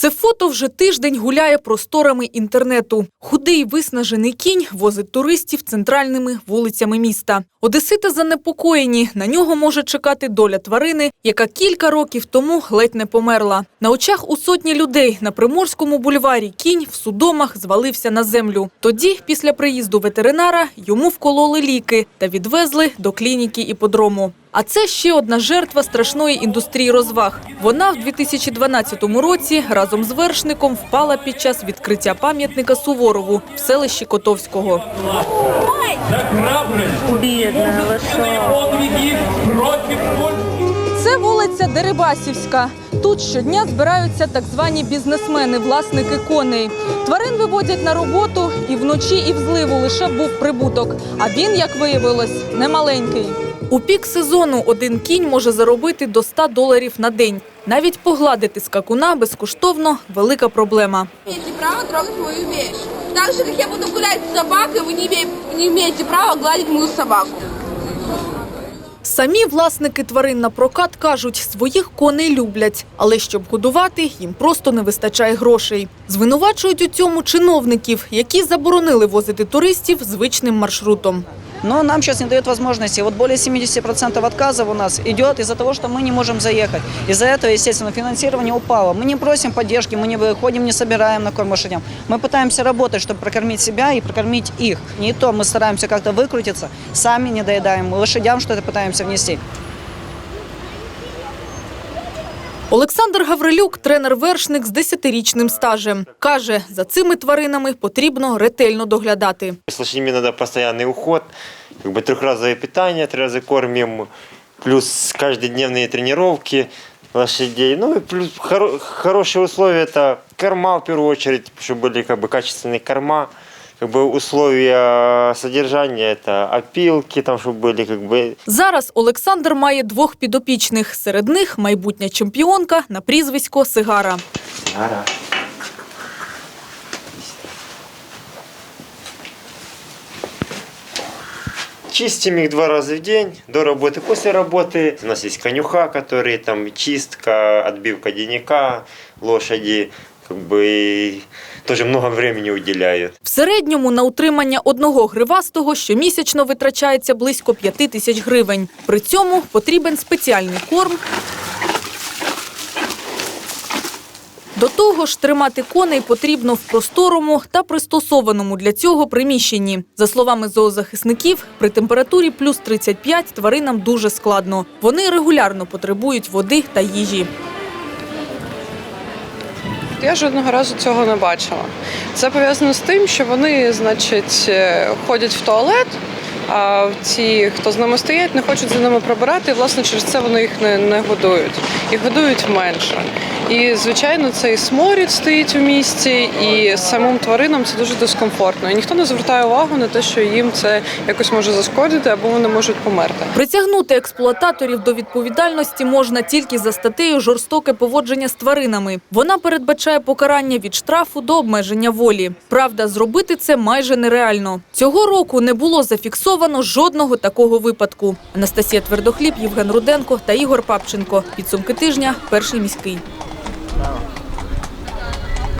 Це фото вже тиждень гуляє просторами інтернету. Худий виснажений кінь возить туристів центральними вулицями міста. Одесити занепокоєні. На нього може чекати доля тварини, яка кілька років тому ледь не померла. На очах у сотні людей на Приморському бульварі кінь в судомах звалився на землю. Тоді, після приїзду ветеринара, йому вкололи ліки та відвезли до клініки іподрому. А це ще одна жертва страшної індустрії розваг. Вона в 2012 році разом з вершником впала під час відкриття пам'ятника Суворову в селищі Котовського. Це вулиця Дерибасівська. Тут щодня збираються так звані бізнесмени, власники коней. Тварин виводять на роботу і вночі, і в зливу лише був прибуток. А він, як виявилось, немаленький. У пік сезону один кінь може заробити до 100 доларів на день. Навіть погладити скакуна безкоштовно – велика проблема. имеете право трогать мою вещь. Так же, как я буду гулять с собакой, вы не, имеете права гладить мою собаку. Самі власники тварин на прокат кажуть, своїх коней люблять, але щоб годувати, їм просто не вистачає грошей. Звинувачують у цьому чиновників, які заборонили возити туристів звичним маршрутом. Но нам сейчас не дает возможности. Вот более 70% отказов у нас идет из-за того, что мы не можем заехать. Из-за этого, естественно, финансирование упало. Мы не просим поддержки, мы не выходим, не собираем на корм лошадям. Мы пытаемся работать, чтобы прокормить себя и прокормить их. Не то мы стараемся как-то выкрутиться, сами не доедаем, мы лошадям что-то пытаемся внести. Олександр Гаврилюк – тренер-вершник з 10-річним стажем. Каже, за цими тваринами потрібно ретельно доглядати. С лошадьми надо постоянный уход, как бы трехразовое питание, три раза кормим, плюс каждодневные тренировки лошадей. Ну и плюс хоро- хорошие условия это корма в первую очередь, чтобы были как бы качественные корма. Как бы условия содержания это опилки, там, чтобы были как бы Зараз Олександр має двох підопічних. Серед них майбутня чемпіонка на прізвисько Сигара. Ара. Чистим их два раза в день, до работы, после работы. У нас есть конюха, которые там чистка, отбивка денега, лошади, как бы тоже много времени уделяют. В середньому на утримання одного гривастого щомісячно витрачається близько 5 тисяч гривень. При цьому потрібен спеціальний корм. До того ж, тримати коней потрібно в просторому та пристосованому для цього приміщенні. За словами зоозахисників, при температурі плюс 35 тваринам дуже складно. Вони регулярно потребують води та їжі. Я жодного разу цього не бачила. Це пов'язано з тим, що вони, значить, е, ходять в туалет, а ті, хто з ними стоять, не хочуть за ними прибирати, і власне через це вони їх не, не годують. І годують менше. І, звичайно, цей сморід стоїть у місті, і самим тваринам це дуже дискомфортно. І ніхто не звертає увагу на те, що їм це якось може зашкодити або вони можуть померти. Притягнути експлуататорів до відповідальності можна тільки за статтею жорстоке поводження з тваринами. Вона передбачає покарання від штрафу до обмеження волі. Правда, зробити це майже нереально. Цього року не було зафіксовано жодного такого випадку. Анастасія Твердохліб, Євген Руденко та Ігор Папченко. Підсумки тижня. Перший міський.